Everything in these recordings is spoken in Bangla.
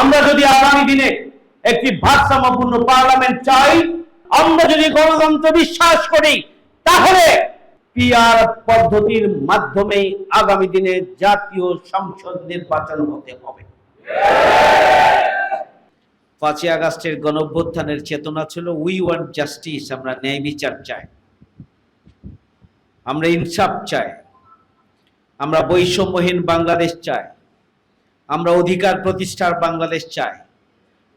আমরা যদি আগামী দিনে একটি ভারসাম্যপূর্ণ পার্লামেন্ট চাই, আমরা যদি গণতন্ত্র বিশ্বাস করি, তাহলে পিআর পদ্ধতির মাধ্যমে আগামী দিনে জাতীয় সংসদ নির্বাচন হতে হবে। পাঁচই আগস্টের গণঅভ্যুত্থানের চেতনা ছিল উই ওয়ান্ট জাস্টিস আমরা ন্যায় বিচার চাই। আমরা ইনসাফ চাই। আমরা বৈষম্যহীন বাংলাদেশ চাই। আমরা অধিকার প্রতিষ্ঠার বাংলাদেশ চাই।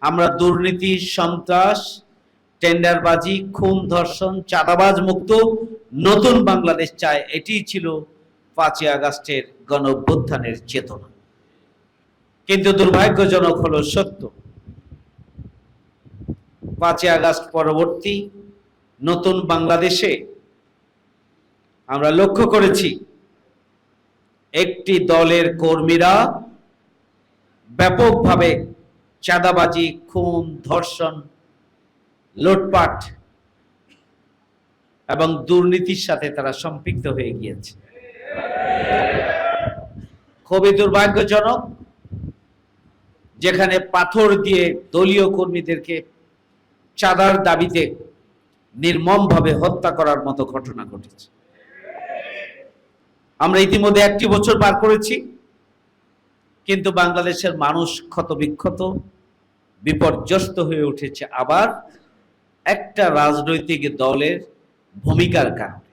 আমরা দুর্নীতি, সন্ত্রাস, টেন্ডারবাজি, খুন, ধর্ষণ, চাঁদাবাজ মুক্ত নতুন বাংলাদেশ চাই এটি ছিল পাঁচই আগস্টের গণঅভ্যুত্থানের চেতনা। কিন্তু দুর্ভাগ্যজনক হলো সত্য, পাঁচই আগস্ট পরবর্তী নতুন বাংলাদেশে আমরা লক্ষ্য করেছি, একটি দলের কর্মীরা ব্যাপকভাবে চাঁদাবাজি, খুন, ধর্ষণ, লুটপাট এবং দুর্নীতির সাথে তারা সম্পৃক্ত হয়ে গিয়েছে। খুবই দুর্ভাগ্যজনক যেখানে পাথর দিয়ে দলীয় কর্মীদেরকে চাঁদার দাবিতে নির্মমভাবে হত্যা করার মতো ঘটনা ঘটেছে। আমরা ইতিমধ্যে একটি বছর পার করেছি। কিন্তু বাংলাদেশের মানুষ ক্ষত বিক্ষত বিপর্যস্ত হয়ে উঠেছে আবার একটা রাজনৈতিক দলের ভূমিকার কারণে।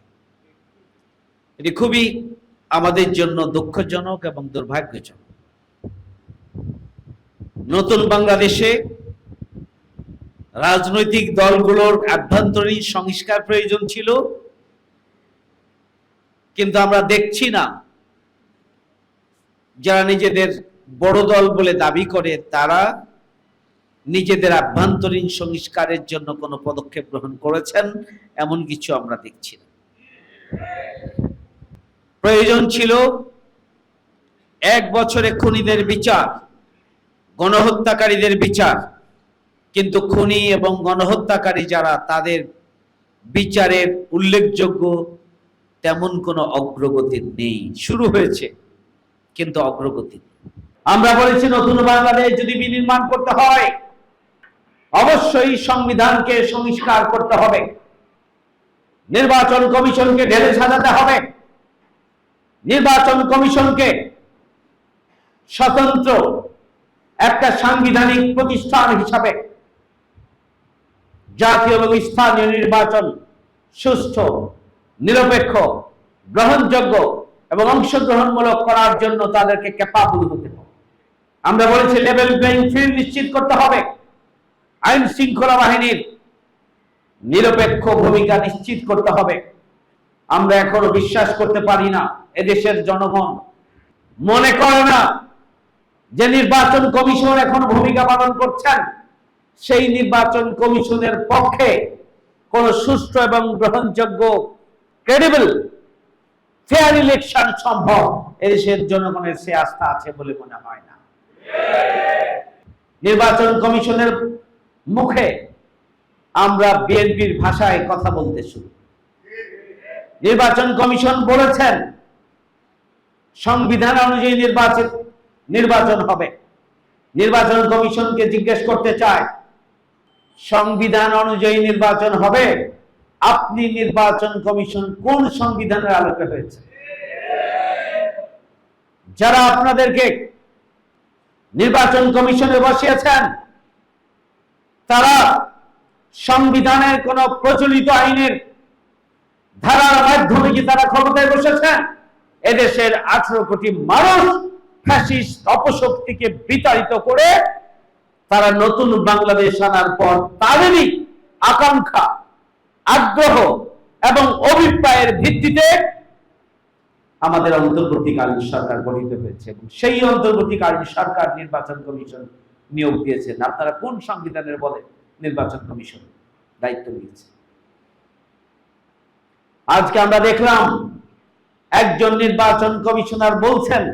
এটি খুবই আমাদের জন্য দুঃখজনক এবং দুর্ভাগ্যজনক। নতুন বাংলাদেশে রাজনৈতিক দলগুলোর আভ্যন্তরীণ সংস্কার প্রয়োজন ছিল, কিন্তু আমরা দেখছি না যারা নিজেদের বড় দল বলে দাবি করে, তারা নিজেদের আভ্যন্তরীণ সংস্কারের জন্য কোনো পদক্ষেপ গ্রহণ করেছেন, এমন কিছু আমরা দেখছি না। প্রয়োজন ছিল এক বছরে খুনিদের বিচার, গণহত্যাকারীদের বিচার। কিন্তু খুনি এবং গণহত্যাকারী যারা, তাদের বিচারের উল্লেখযোগ্য তেমন কোনো অগ্রগতি নেই। শুরু হয়েছে। কিন্তু অগ্রগতি। আমরা বলেছি, নতুন বাংলাদেশ যদি বিনির্মাণ করতে হয়, অবশ্যই সংবিধানকে সংস্কার করতে হবে। নির্বাচন কমিশনকে ঢেলে সাজাতে হবে। নির্বাচন কমিশনকে স্বতন্ত্র একটা সাংবিধানিক প্রতিষ্ঠান হিসাবে জাতীয় এবং স্থানীয় নির্বাচন সুষ্ঠু, নিরপেক্ষ, গ্রহণযোগ্য এবং অংশগ্রহণমূলক করার জন্য তাদেরকে ক্যাপাবল হতে হবে। আমরা বলেছি লেভেল প্লেইং ফিল্ড নিশ্চিত করতে হবে। আইন শৃঙ্খলা বাহিনীর নিরপেক্ষ ভূমিকা নিশ্চিত করতে হবে। আমরা এখনও বিশ্বাস করতে পারি না, এদেশের জনগণ মনে করে না যে নির্বাচন কমিশন এখন ভূমিকা পালন করছেন। সেই নির্বাচন কমিশনের পক্ষে কোন সুষ্ঠু এবং গ্রহণযোগ্য ক্রেডিবল ফেয়ার ইলেকশন সম্ভব। এদেশের জনগণের সে আস্থা আছে বলে মনে হয় না। নির্বাচন কমিশনের মুখে আমরা বিএনপির ভাষায় কথা বলতে শুরু। নির্বাচন কমিশন বলেছেন, সংবিধান অনুযায়ী নির্বাচন নির্বাচন হবে। নির্বাচন কমিশনকে জিজ্ঞেস করতে চায়, সংবিধান অনুযায়ী নির্বাচন হবে? আপনি নির্বাচন কমিশন কোন সংবিধানের আলোকে হয়েছে? যারা আপনাদেরকে নির্বাচন কমিশনে বসিয়েছেন, তারা সংবিধানের কোন প্রচলিত আইনের ধারার মাধ্যমে কি তারা ক্ষমতায় বসেছেন এদেশের আঠারো কোটি মানুষ ফ্যাসিস্ট অপশক্তিকে বিতাড়িত করে তারা নতুন বাংলাদেশ আনার পর তাদেরই আকাঙ্ক্ষা আগ্রহ এবং অভিপ্রায়ের ভিত্তিতে আমাদের অন্তর্বর্তীকালীন সরকার গঠিত হয়েছে। এবং সেই অন্তর্বর্তীকালীন সরকার নির্বাচন কমিশন নিয়োগ দিয়েছেন। আপনারা কোন সংবিধানের বলে নির্বাচন কমিশন দায়িত্ব নিয়েছে? আজকে আমরা দেখলাম, একজন নির্বাচন কমিশনার বলছেন,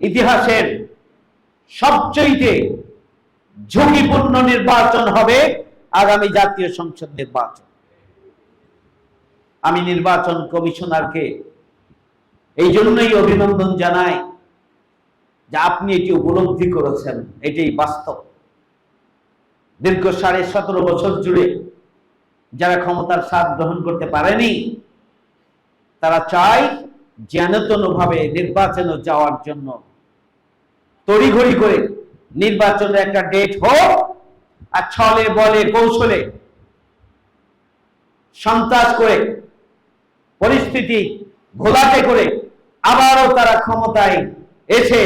ইতিহাসের সবচেয়ে ঝুঁকিপূর্ণ নির্বাচন হবে আগামী জাতীয় সংসদ নির্বাচন। আমি নির্বাচন কমিশনারকে এই জন্যই অভিনন্দন জানাই যে আপনি এটি উপলব্ধি করেছেন, এটাই বাস্তব। দীর্ঘ সাড়ে সতেরো বছর জুড়ে যারা ক্ষমতার স্বাদ গ্রহণ করতে পারেনি, তারা চায় ভাবে নির্বাচনে যাওয়ার জন্য তড়িঘড়ি করে নির্বাচনের একটা ডেট হোক আর ছলে, বলে, কৌশলে সন্ত্রাস করে, পরিস্থিতি ঘোলাটে করে আবারও তারা ক্ষমতায় এসে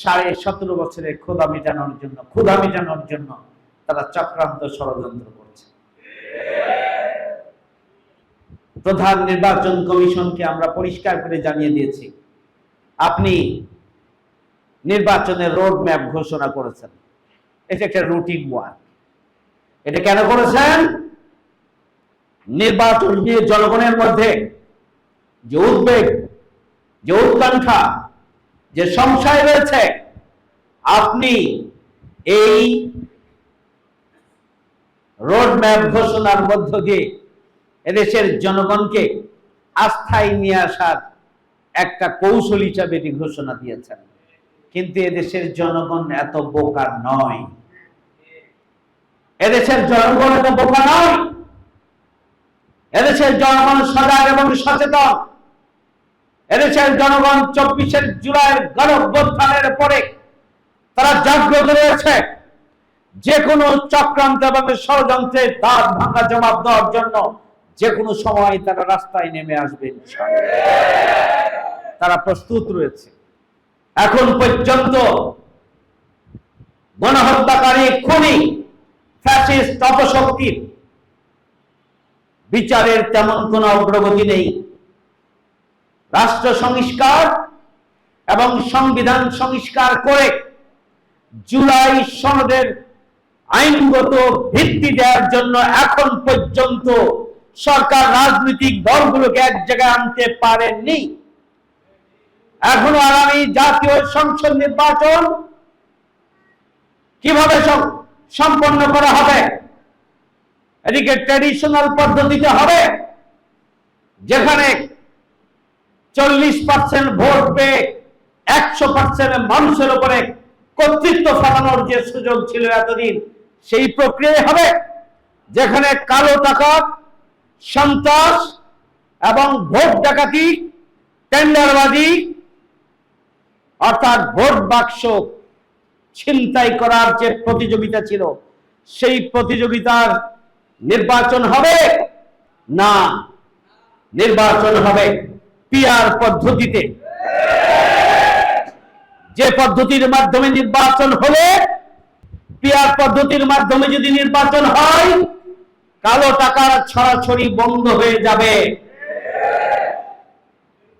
সাড়ে সতেরো বছরের ক্ষুধা মেটানোর জন্য, ক্ষুধা মেটানোর জন্য তারা চক্রান্ত ষড়যন্ত্র করছে। প্রধান নির্বাচন কমিশনকে আমরা পরিষ্কার করে জানিয়ে দিয়েছি, আপনি নির্বাচনের রোড ম্যাপ ঘোষণা করেছেন। এটা একটা রুটিন ওয়ার্ক। এটা কেন করেছেন? নির্বাচন নিয়ে জনগণের মধ্যে যে উদ্বেগ, যে উৎকণ্ঠা, যে সংশয় রয়েছে, আপনি এই রোড ম্যাপ ঘোষণার মধ্য দিয়ে এদেশের জনগণকে আস্থায় নিয়ে আসার একটা কৌশল হিসাবে এটি ঘোষণা দিয়েছেন। কিন্তু এদেশের জনগণ এত বোকা নয়। এদেশের জনগণ এত বোকা নয় এদেশের জনগণ সজাগ এবং সচেতন, এদেশের জনগণ চব্বিশের জুলাইয়ের গণভ্যুত্থানের পরে তারা জাগ্রত রয়েছে। যে কোনো চক্রান্ত এবং ষড়যন্ত্রের দাঁত ভাঙা জবাব দেওয়ার জন্য যে কোনো সময় তারা রাস্তায় নেমে আসবে তারা প্রস্তুত রয়েছে। এখন পর্যন্ত গণহত্যাকারী খুনি ফ্যাসিস্ট অপশক্তির বিচারের তেমন কোন অগ্রগতি নেই। রাষ্ট্র সংস্কার এবং সংবিধান সংস্কার করে জুলাই সনদের আইনগত ভিত্তি দেওয়ার জন্য এখন পর্যন্ত সরকার রাজনৈতিক দলগুলোকে এক জায়গায় আনতে পারেননি। এখনও আগামী জাতীয় সংসদ নির্বাচন কীভাবে সম্পন্ন করা হবে। এদিকে ট্রেডিশনাল পদ্ধতিতে হবে, যেখানে চল্লিশ পার্সেন্ট ভোট পেয়ে একশো পার্সেন্ট মানুষের উপরে কর্তৃত্ব ফেলানোর যে সুযোগ ছিল এতদিন, সেই প্রক্রিয়ায় হবে, যেখানে কালো টাকা, সন্ত্রাস এবং ভোট ডাকাতি টেন্ডারবাজি অর্থাৎ ভোট বাক্স ছিনতাই করার যে প্রতিযোগিতা ছিল, সেই প্রতিযোগিতার নির্বাচন হবে না নির্বাচন হবে পিয়ার পদ্ধতিতে। যে পদ্ধতির মাধ্যমে নির্বাচন হলে পিয়ার পদ্ধতির মাধ্যমে যদি নির্বাচন হয়, কালো টাকার ছড়াছড়ি বন্ধ হয়ে যাবে।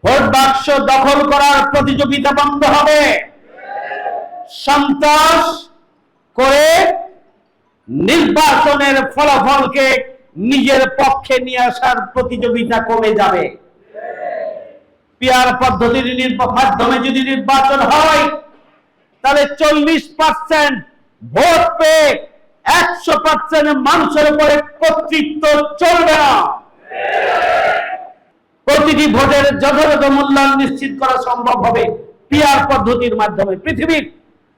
ভোট বাক্স দখল করার প্রতিযোগিতা বন্ধ হবে। সন্ত্রাস করে নির্বাচনের ফলাফলকে নিজের পক্ষে নিয়ে আসার প্রতিযোগিতা কমে যাবে। পিয়ার পদ্ধতির মাধ্যমে যদি নির্বাচন হয়, তাহলে চল্লিশ পার্সেন্ট ভোট পেয়ে একশো পার্সেন্ট মানুষের উপরে কর্তৃত্ব চলবে না। প্রতিটি ভোটের যথাযথ মূল্যায়ন নিশ্চিত করা সম্ভব হবে। পিয়ার পদ্ধতির মাধ্যমে পৃথিবীর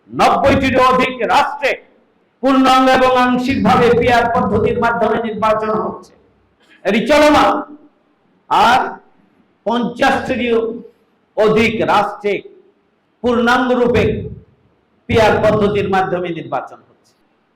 নব্বইটির অধিক রাষ্ট্রে পূর্ণাঙ্গ এবং আংশিক ভাবে পিয়ার পদ্ধতির মাধ্যমে নির্বাচন হচ্ছে। এটি চলমান। আর পঞ্চাশটিরও অধিক রাষ্ট্রে পূর্ণাঙ্গ রূপে পিয়ার পদ্ধতির মাধ্যমে নির্বাচন হচ্ছে।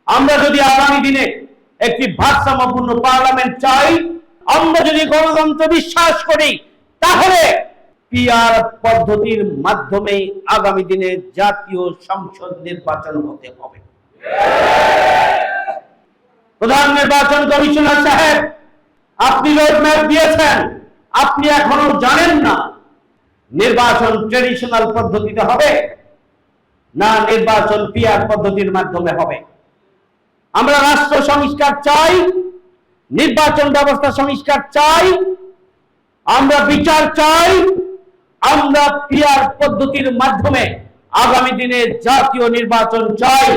আমরা যদি আগামী দিনে একটি ভারসাম্যপূর্ণ পার্লামেন্ট চাই, আমরা যদি গণতন্ত্র বিশ্বাস করি, তাহলে পিআর পদ্ধতির মাধ্যমে আগামী দিনে জাতীয় সংসদ নির্বাচন হতে হবে। প্রধান নির্বাচন কমিশনার সাহেব, আপনি রোডম্যাপ দিয়েছেন, আপনি এখনও জানেন না নির্বাচন ট্রেডিশনাল পদ্ধতিতে হবে না নির্বাচন পিআর পদ্ধতির মাধ্যমে হবে। আমরা রাষ্ট্র সংস্কার চাই, নির্বাচন ব্যবস্থা সংস্কার চাই, আমরা বিচার চাই আমরা পিয়ার পদ্ধতির মাধ্যমে আগামী দিনে জাতীয় নির্বাচন চাই।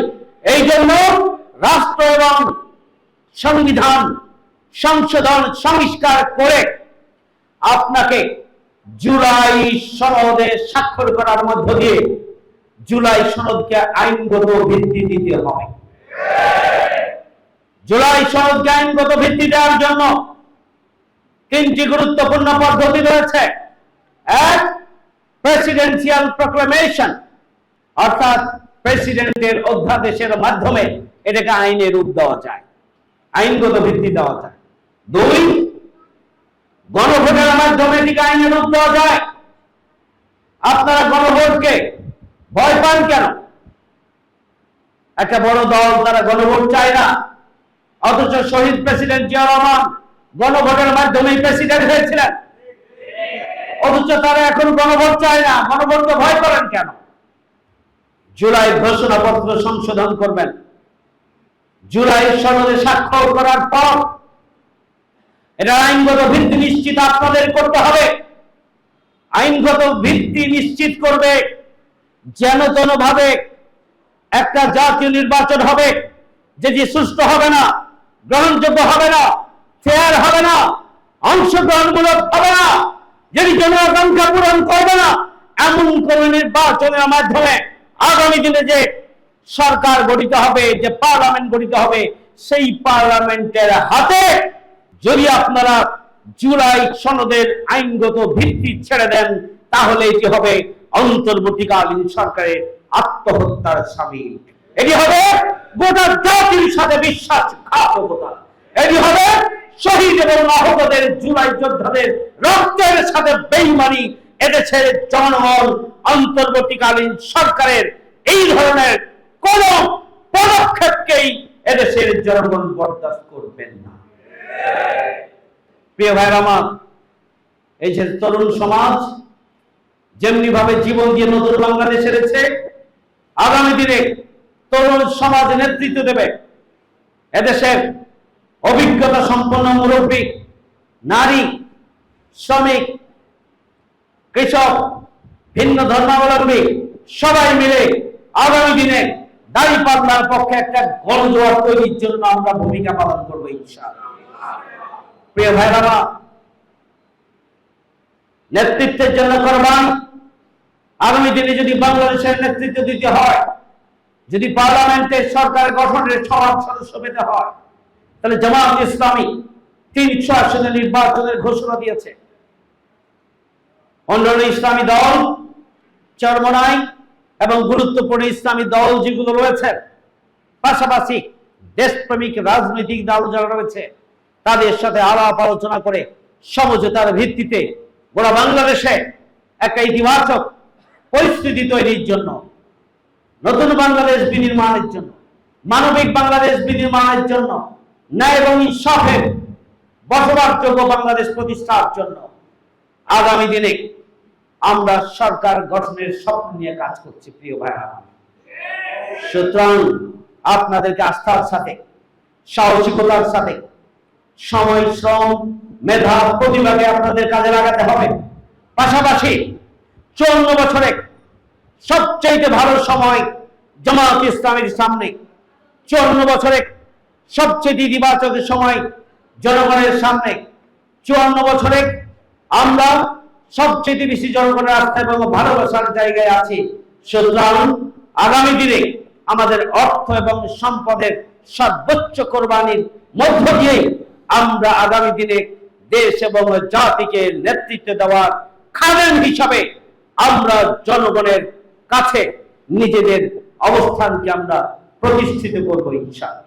এই জন্য রাষ্ট্র এবং সংবিধান সংশোধন সংস্কার করে আপনাকে জুলাই সনদে স্বাক্ষর করার মধ্য দিয়ে জুলাই সনদকে আইনগত ভিত্তি দিতে হবে জুলাই সনদকে আইনগত ভিত্তি দেওয়ার জন্য তিনটি গুরুত্বপূর্ণ পদ্ধতি রয়েছে। এক প্রেসিডেন্সিয়াল প্রক্লামেশন অর্থাৎ প্রেসিডেন্টের অধ্যাদেশের মাধ্যমে এটাকে আইনে রূপ দেওয়া যায়, আইনগত ভিত্তি দেওয়া যায়। দুই, গণভোটের মাধ্যমে এটিকে আইনে রূপ দেওয়া যায়। আপনারা গণভোটকে ভয় পান কেন? একটা বড় দল তারা গণভোট চায় না। অথচ শহীদ প্রেসিডেন্ট জিয়া রহমান গণভোটের মাধ্যমে প্রেসিডেন্ট হয়েছিলেন। অথচ তারা এখন গণভোট চায় না। গণভোটকে ভয় করেন কেন? জুলাই ঘোষণাপত্র সংশোধন করবেন। জুলাই সনদে স্বাক্ষর করার পর এটা আইনগত ভিত্তি নিশ্চিত আপনাদের করতে হবে। আইনগত ভিত্তি নিশ্চিত করবে, যেন তেন ভাবে একটা জাতীয় নির্বাচন হবে, যেটি সুস্থ হবে না, গ্রহণযোগ্য হবে না ফেয়ার হবে না, অংশগ্রহণমূলক হবে না। যেটি জনআকাঙ্ক্ষা পূরণ করবে না, এমন কোন নির্বাচনের মাধ্যমে আগামী দিনে যে সরকার গঠিত হবে, যে পার্লামেন্ট গঠিত হবে, সেই পার্লামেন্টের হাতে যদি আপনারা জুলাই সনদের আইনগত ভিত্তি ছেড়ে দেন, তাহলে এটি হবে অন্তর্বর্তীকালীন সরকারের আত্মহত্যার সামিল। এটি হবে গোটা জাতির সাথে বিশ্বাসঘাতকতা। এটি হবে শহীদ এবং আহতদের জুলাই যোদ্ধাদের রক্তের সাথে বেইমানি এদেশের জনগণ অন্তর্বর্তীকালীন সরকারের এই ধরনের কোন পদক্ষেপকেই এদেশের জনগণ বরদাস্ত করবেন না। প্রিয় ভাইরা আমার, এই যে তরুণ সমাজ যেমনি ভাবে জীবন দিয়ে নতুন বাংলাদেশ এনেছে, আগামী দিনে তরুণ সমাজ নেতৃত্ব দেবে এদেশের অভিজ্ঞতা সম্পন্ন মুরব্বী, নারী, শ্রমিক, কৃষক, ভিন্ন ধর্মাবলম্বী, সবাই মিলে আগামী দিনে দাড়ি পাল্লার পক্ষে একটা গণজোয়ার তৈরির জন্য আমরা ভূমিকা পালন করব ইনশাআল্লাহ। প্রিয় ভাইরামা, নেতৃত্বের জন্য করবান। আগামী দিনে যদি বাংলাদেশের নেতৃত্ব দিতে হয়, যদি পার্লামেন্টের সরকার গঠনের সবার সদস্য পেতে হয় তাহলে জামাত ইসলামী তিনশো আসনে নির্বাচনের ঘোষণা দিয়েছে। অন্যান্য ইসলামী দল চরমনাই এবং গুরুত্বপূর্ণ ইসলামী দল যেগুলো রয়েছে, পাশাপাশি দেশপ্রেমিক রাজনৈতিক দল যারা রয়েছে, তাদের সাথে আলাপ আলোচনা করে সমঝোতার ভিত্তিতে গোটা বাংলাদেশে একটা ইতিবাচক পরিস্থিতি তৈরির জন্য, নতুন বাংলাদেশ বিনির্মাণের জন্য, মানবিক বাংলাদেশ বিনির্মাণের জন্য ন্যায় এবং ইনসাফের বসবাসযোগ্য বাংলাদেশ প্রতিষ্ঠার জন্য আগামী দিনে আমরা সরকার গঠনের স্বপ্ন নিয়ে কাজ করছি, প্রিয় আমার। সুতরাং আপনাদেরকে আস্থার সাথে, সাহসিকতার সাথে, সময়, শ্রম, মেধা প্রতিভাকে আপনাদের কাজে লাগাতে হবে পাশাপাশি চুয়ান্ন বছরে সবচাইতে ভালো সময় জামাত ইসলামের সামনে চুয়ান্ন বছরে সবচেয়ে ইতিবাচক সময় জনগণের সামনে। চুয়ান্ন বছরে আমরা সবচেয়ে বেশি জনগণের আস্থা এবং ভালোবাসার জায়গায় আছি। সুতরাং আগামী দিনে আমাদের অর্থ এবং সম্পদের সর্বোচ্চ কোরবানির মধ্য দিয়ে আমরা আগামী দিনে দেশ এবং জাতিকে নেতৃত্ব দেওয়ার খাদেম হিসাবে আমরা জনগণের কাছে নিজেদের অবস্থানকে আমরা প্রতিষ্ঠিত করব ইনশাআল্লাহ।